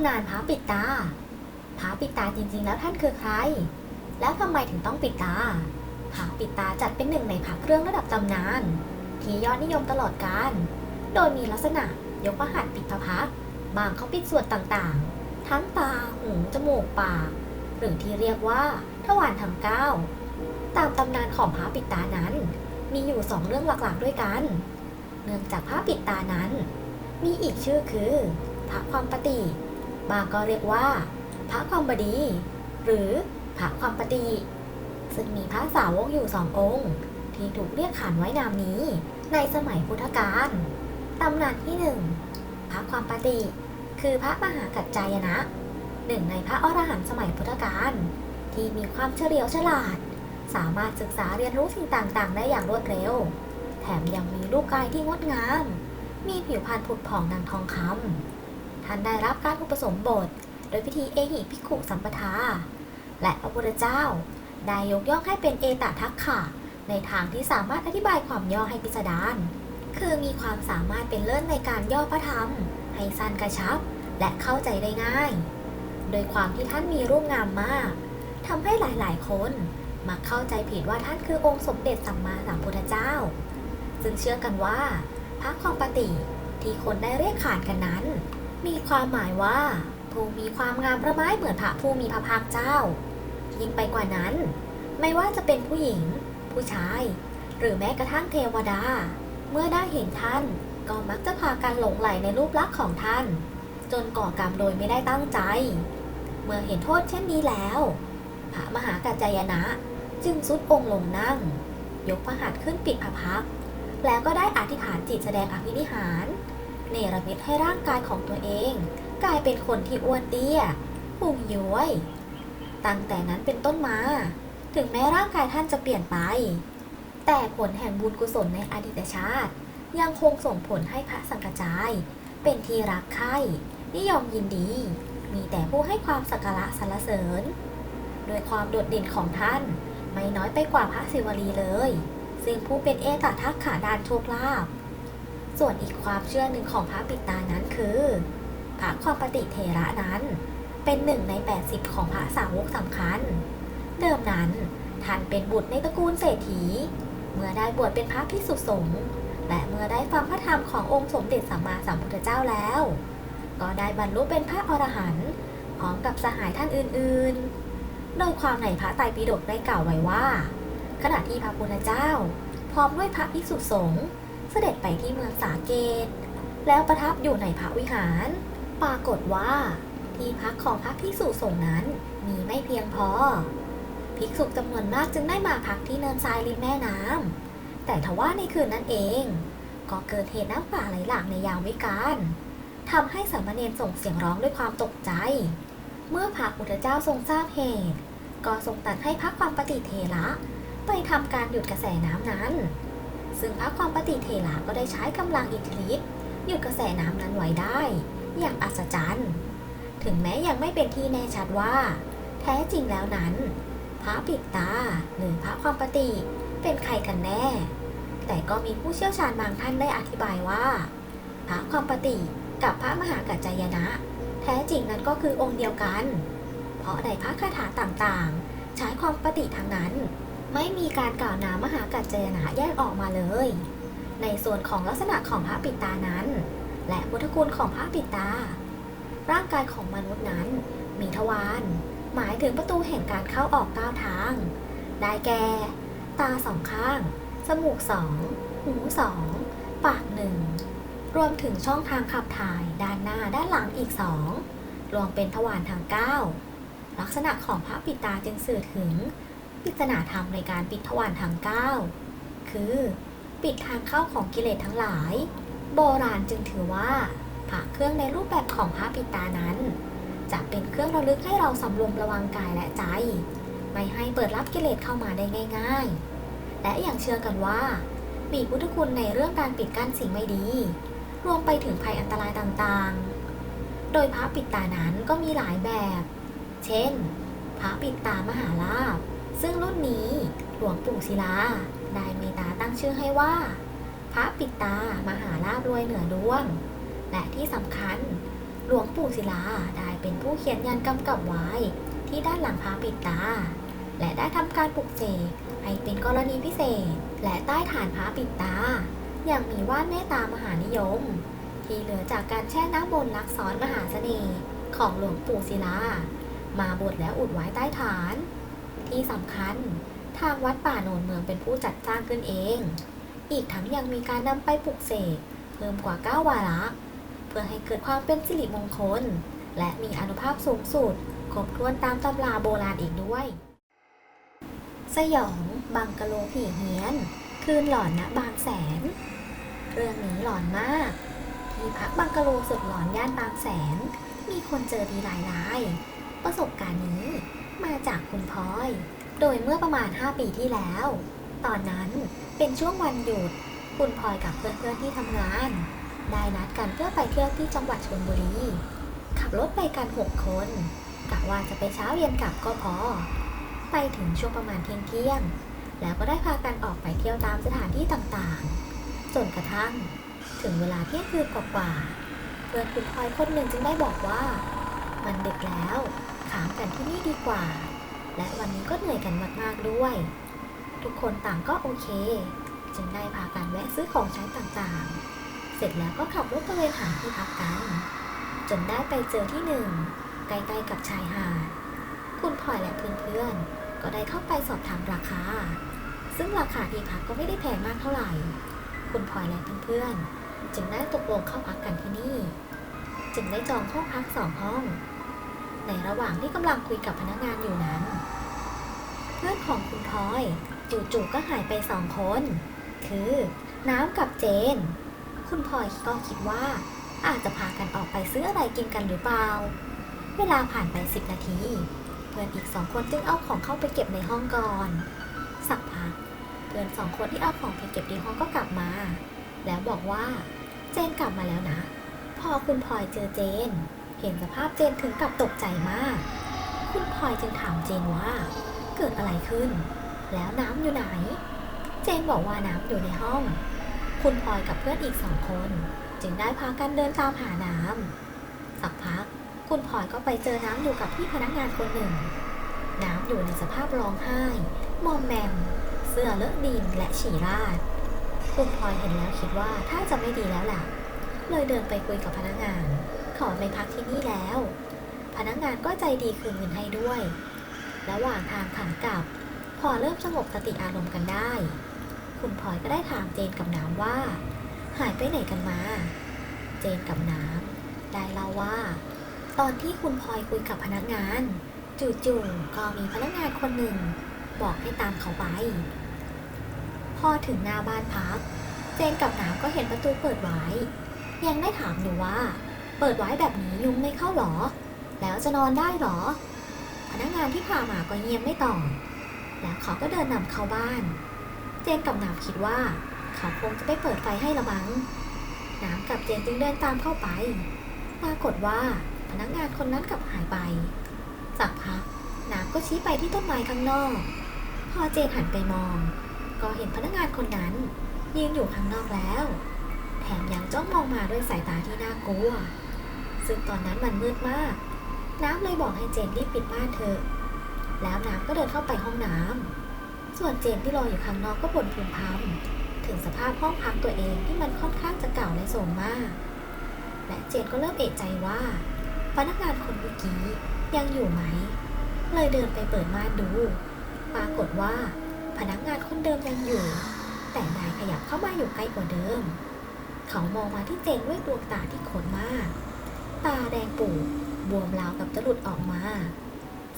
ำนานพระปิดตาพระปิดตาจริงๆ แล้วท่านคือใคร แล้วทำไมถึงต้องปิดตาพระปิดตาจัดเป็นหนึ่งในพระเครื่องระดับตำนาน ที่ยอดนิยมตลอดกาลโดยมีลักษณะยกพระหัตถ์ปิดพระพักบางเขาปิดส่วนต่างๆ ทั้งตา หู จมูก ปาก หรือที่เรียกว่าทวารทั้งเก้า ตามตำนานของพระปิดตานั้น มีอยู่สองเรื่องหลักๆด้วยกัน เนื่องจากพระปิดตานั้น มีอีกชื่อคือพระความปฏิ บางก็เรียกว่าพระความบดี หรือพระความปฏิซึ่งมีพระสาวกอยู่สององค์ ที่ถูกเรียกขานไว้นามนี้ ในสมัยพุทธกาลตำนานที่หนึ่งพระความปฏิคือพระมหากัจจายนะ หนึ่งในพระอรหันต์สมัยพุทธกาลที่มีความเฉลียวฉลาด สามารถศึกษาเรียนรู้สิ่งต่างๆ ได้อย่างรวดเร็ว แถมยังมีรูปกายที่งดงาม มีผิวพรรณผุดผ่องดังทองคำ ท่านได้รับการอุปสมบท โดยพิธีเอหิภิกขุสัมปทา และพระพุทธเจ้า ได้ยกย่องให้เป็นเอตทัคขะในทางที่สามารถอธิบายความย่อให้พิสดาร คือมีความสามารถเป็นเลิศในการย่อพระธรรม ให้สั้นกระชับ และเข้าใจได้ง่าย โดยความที่ท่านมีรูปงามมากทำให้หลายๆ คนมักเข้าใจผิดว่าท่านคือองค์สมเด็จสัมมาสัมพุทธเจ้า ซึ่งเชื่อกันว่าพระความปฏิที่คนได้เรียกขานกันนั้น มีความหมายว่า ผู้มีความงามประไม้เหมือนพระผู้มีพระภาคเจ้า ยิ่งไปกว่านั้น ไม่ว่าจะเป็นผู้หญิง ผู้ชาย หรือแม้กระทั่งเทวดา เมื่อได้เห็นท่านก็มักจะพากันหลงไหลในรูปลักษณ์ของท่าน จนก่อกรรมโดยไม่ได้ตั้งใจ เมื่อเห็นโทษเช่นนี้แล้ว พระมหากัจจายนะจึงสุดองค์ลงนั่ง ยกพระหัตถ์ขึ้นปิดพระพัก แล้วก็ได้อธิษฐานจิตแสดงอภินิหาร เนรมิตให้ร่างกายของตัวเอง กลายเป็นคนที่อ้วนเตี้ยพุงย้วย ตั้งแต่นั้นเป็นต้นมา ถึงแม้ร่างกายท่านจะเปลี่ยนไป แต่ผลแห่งบุญกุศลในอดีตชาติ ยังคงส่งผลให้พระสังกจาย เป็นที่รักใคร่นิยมยินดี มีแต่ผู้ให้ความสักการะสรรเสริญ โดยความโดดเด่นของท่านไม่น้อยไปกว่าพระศิวลีเลย ซึ่งผู้เป็นเอตทัคขาดานโชคลาภ ส่วนอีกความเชื่อหนึ่งของพระปิตานั้นคือพระความปฏิเทระนั้นเป็นหนึ่งใน 80 ของพระสาวกสำคัญ เดิมนั้นท่านเป็นบุตรในตระกูลเศรษฐี เมื่อได้บวชเป็นพระภิกษุสงฆ์และเมื่อได้ฟังพระธรรมขององค์สมเด็จสัมมาสัมพุทธเจ้าแล้ว ก็ได้บรรลุเป็นพระอรหันต์พร้อมกับสหายท่านอื่นๆ โดยความในพระไตรปิฎกได้กล่าวไว้ว่า ขณะที่พระพุทธเจ้า พร้อมด้วยพระภิกษุสงฆ์ เสด็จไปที่เมืองสาเกต แล้วประทับอยู่ในพระวิหาร ปรากฏว่าที่พักของพระภิกษุสงฆ์นั้นมีไม่เพียงพอ ภิกษุจำนวนมากจึงได้มาพักที่เนินทรายริมแม่น้ำแต่ทว่าในคืนนั้นเอง ก็เกิดเหตุน้ำป่าไหลหลากในยามวิกาลทำให้สามเณรส่งเสียงร้องด้วยความตกใจ เมื่อพระพุทธเจ้าทรงทราบเหตุ ก็ทรงตัดให้พระความปฏิเทระไปทำการหยุดกระแสน้ำนั้น ซึ่งพระความปฏิเทระก็ได้ใช้กำลังอิทธิฤทธิ์หยุดกระแสน้ำนั้นไว้ได้ อย่างอัศจรรย์ ถึงแม้ยังไม่เป็นที่แน่ชัดว่า แท้จริงแล้วนั้น พระปิดตาหรือพระความปฏิเป็นใครกันแน่ แต่ก็มีผู้เชี่ยวชาญบางท่านได้อธิบายว่า พระความปฏิกับพระมหากัจจายนะ แท้จริงนั้นก็คือองค์เดียวกัน เพราะในพระคาถาต่างๆ ใช้ความปฏิทั้งนั้น ไม่มีการกล่าวนามมหากัจจยนะแยกออกมาเลย ในส่วนของลักษณะของพระปิตานั้น และพุทธคุณของพระปิตา ร่างกายของมนุษย์นั้น มีทวารหมายถึงประตูแห่งการเข้าออกก้าวทาง ได้แก่ ตาสองข้างสมูกสอง หูสอง ปากหนึ่ง รวมถึงช่องทางขับถ่ายด้านหน้าด้านหลังอีกสอง รวมเป็นทวารทางเก้าลักษณะของพระปิตาจึงสื่อถึง ปริศนาธรรมในการปิดทวารทางเก้าคือ ปิดทางเข้าของกิเลสทั้งหลาย โบราณจึงถือว่าพระเครื่องในรูปแบบของพระปิดตานั้น จะเป็นเครื่องระลึกให้เราสำรวมระวังกายและใจ ไม่ให้เปิดรับกิเลสเข้ามาได้ง่าย ๆ และอย่างเชื่อกันว่า มีพุทธคุณในเรื่องการปิดกั้นสิ่งไม่ดี รวมไปถึงภัยอันตรายต่างๆ โดยพระปิดตานั้นก็มีหลายแบบ เช่น พระปิดตามหาลาภ ซึ่งรุ่นนี้หลวงปู่ศิลาได้เมตตาตั้งชื่อให้ว่า พระปิดตามหาลาภรวยเหนือดวง และที่สำคัญ หลวงปู่ศิลาได้เป็นผู้เขียนยันกำกับไว้ที่ด้านหลังพระปิดตา และได้ทำการปลุกเสกให้เป็นกรณีพิเศษ และใต้ฐานพระปิดตา อยังมีวาดเมตตามหานิยม ที่เหลือจากการแช่น้ำบนลักษรมหาเสน่ห์ของหลวงปู่ศิลา มาบดแล้วอุดไว้ใต้ฐาน ที่สำคัญ ทางวัดป่าโนนเมืองเป็นผู้จัดสร้างขึ้นเอง อีกทั้งยังมีการนำไปปลุกเสกเพิ่มกว่า 9 วาระ เพื่อให้เกิดความเป็นสิริมงคล และมีอนุภาพสูงสุดครบถ้วนตามตำราโบราณอีกด้วย สยองบังกะโลผีเฮียน คืนหลอนณบางแสน เรื่องนี้หลอนมาก ที่พักบังกะโลสุดหลอนย่านบางแสน มีคนเจอดีหลายราย ประสบการณ์นี้ มาจากคุณพลอย โดยเมื่อประมาณ 5 ปีที่แล้ว ตอนนั้นเป็นช่วงวันหยุด คุณพลอยกับเพื่อนๆที่ทำงาน ได้นัดกันเพื่อไปเที่ยวที่จังหวัดชลบุรี ขับรถไปกัน 6 คนกะว่าจะไปเช้าเย็นกลับก็พอ ไปถึงช่วงประมาณเที่ยงเที่ยง แล้วก็ได้พากันออกไปเที่ยวตามสถานที่ต่างๆ จนกระทั่ง ถึงเวลาเที่ยงคืนกว่าๆเพื่อนคุณพลอยคนหนึ่งจึงได้บอกว่า มันดึกแล้ว ขามกันที่นี่ดีกว่า และวันนี้ก็เหนื่อยกันมาก ๆ ด้วย ทุกคนต่างก็โอเค จึงได้พากันแวะซื้อของใช้ต่างๆ เสร็จแล้วก็ขับรถตระเวนหาที่พักกัน จนได้ไปเจอที่หนึ่งใกล้ๆกับชายหาด คุณพลอยและเพื่อนๆ ก็ได้เข้าไปสอบถามราคา ซึ่งราคาที่พักก็ไม่ได้แพงมากเท่าไหร่ คุณพลอยและเพื่อนๆ จึงได้ตกลงเข้าพักกันที่นี่ จึงได้จองห้องพักสองห้อง ในระหว่างที่กำลังคุยกับพนักงานอยู่นั้น เพื่อนของคุณพลอยจู่ๆก็หายไปสองคน คือน้ำกับเจน คุณพลอยก็คิดว่าอาจจะพากันออกไปซื้ออะไรกินกันหรือเปล่า เวลาผ่านไปสิบนาที เพื่อนอีกสองคนจึงเอาของเข้าไปเก็บในห้องก่อน สักพัก เพื่อนสองคนที่เอาของไปเก็บในห้องก็กลับมา แล้วบอกว่า เจนกลับมาแล้วนะ พอคุณพลอยเจอเจน เห็นสภาพเจนถึงกับตกใจมาก คุณพลอยจึงถามเจนว่า เกิดอะไรขึ้น แล้วน้ำอยู่ไหน เจนบอกว่าน้ำอยู่ในห้อง คุณพลอยกับเพื่อนอีกสองคน จึงได้พากันเดินตามหาน้ำสักพัก คุณพลอยก็ไปเจอน้ำอยู่กับพี่พนักงานคนหนึ่ง น้ำอยู่ในสภาพร้องไห้ มอมแมม เสื้อเลอะดินและฉี่ราด คุณพลอยเห็นแล้วคิดว่าถ้าจะไม่ดีแล้วล่ะ เลยเดินไปคุยกับพนักงาน ขอไปพักที่นี่แล้ว พนักงานก็ใจดีคืนเงินให้ด้วย ระหว่างทางขากลับ พอเริ่มสงบสติอารมณ์กันได้ คุณพลอยก็ได้ถามเจนกับน้ำว่า หายไปไหนกันมา เจนกับน้ำได้เล่าว่า ตอนที่คุณพลอยคุยกับพนักงานจู่ๆก็มีพนักงานคนหนึ่ง บอกให้ตามเขาไป พอถึงหน้าบ้านพัก เจนกับน้ำก็เห็นประตูเปิดไว้ ยังได้ถามอยู่ว่า เปิดไว้แบบนี้ยุงไม่เข้าหรอ แล้วจะนอนได้หรอ พนักงานที่พามาก็เงียบไม่ตอบแล้วเขาก็เดินนำเข้าบ้าน เจนกับน้ำคิดว่า เขาคงจะไปเปิดไฟให้ละมั้งน้ำกับเจนจึงเดินตามเข้าไป ปรากฏว่าพนักงานคนนั้นกลับหายไป สักพักน้ำก็ชี้ไปที่ต้นไม้ข้างนอก พอเจนหันไปมอง ก็เห็นพนักงานคนนั้นยืนอยู่ข้างนอกแล้ว แถมยังจ้องมองมาด้วยสายตาที่น่ากลัว ซึ่งตอนนั้นมันมืดมาก น้ำเลยบอกให้เจนรีบปิดม่านเถอแล้วน้ำก็เดินเข้าไปห้องน้ำ ส่วนเจนที่รออยู่ข้างนอกก็บ่นพึมพำถึงสภาพห้องพักตัวเองที่มันค่อนข้างจะเก่าและโสมมาก และเจนก็เริ่มเอะใจว่า พนักงานคนเมื่อกี้ยังอยู่ไหม เลยเดินไปเปิดม่านดู ปรากฏว่า พนักงานคนเดิมยังอยู่ แต่นายขยับเข้ามาอยู่ใกล้กว่าเดิม เขามองมาที่เจนด้วยดวงตาที่ขนมาก ตาแดงปูดบวมราวกับจะหลุดออกมา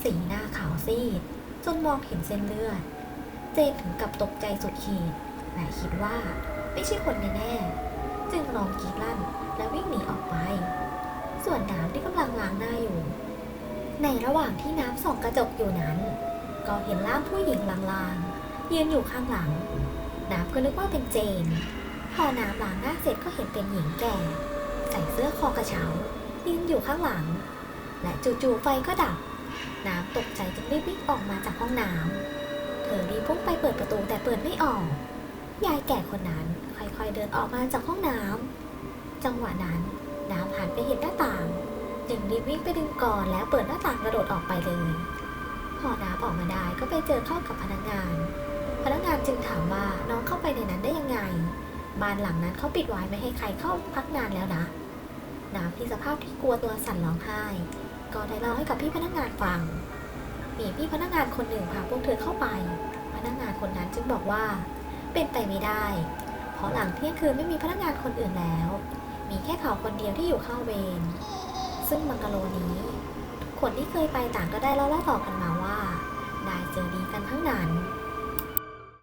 สีหน้าขาวซีด จนมองเห็นเส้นเลือด เจนถึงกับตกใจสุดขีดและคิดว่าไม่ใช่คนแน่ๆจึงร้องกรีดลั่นและวิ่งหนีออกไป ส่วนน้ำที่กำลังล้างหน้าอยู่ ในระหว่างที่น้ำส่องกระจกอยู่นั้น ก็เห็นร่างผู้หญิงลางๆยืนอยู่ข้างหลัง น้ำก็นึกว่าเป็นเจน พอน้ำล้างหน้าเสร็จก็เห็นเป็นหญิงแก่ ใส่เสื้อคอกระเช้า ยืนอยู่ข้างหลัง และจู่ๆไฟก็ดับ น้ำตกใจจึงรีบวิ่งออกมาจากห้องน้ำเธอรีบพุ่งไปเปิดประตูแต่เปิดไม่ออก ยายแก่คนนั้นค่อยๆเดินออกมาจากห้องน้ำจังหวะนั้นน้ำหันไปเห็นหน้าต่าง จึงรีบวิ่งไปดึงก่อนแล้วเปิดหน้าต่างกระโดดออกไปเลยพอน้าออกมาได้ก็ไปเจอเข้ากับพนักงาน พนักงานจึงถามว่าน้องเข้าไปในนั้นได้ยังไงบ้านหลังนั้นเขาปิดไว้ไม่ให้ใครเข้าพักงานแล้วนะ น้ำที่สภาพที่กลัวตัวสั่นร้องไห้ ก็ได้เล่าให้กับพี่พนักงานฟัง มีพี่พนักงานคนหนึ่งพาพวกเธอเข้าไป พนักงานคนนั้นจึงบอกว่า เป็นไปไม่ได้ เพราะหลังเที่ยงคืนไม่มีพนักงานคนอื่นแล้ว มีแค่เขาคนเดียวที่อยู่เข้าเวร ซึ่งบังกะโลนี้ทุกคนที่เคยไปต่างก็ได้เล่าเล่าต่อกันมาว่า ได้เจอดีกันทั้งนั้น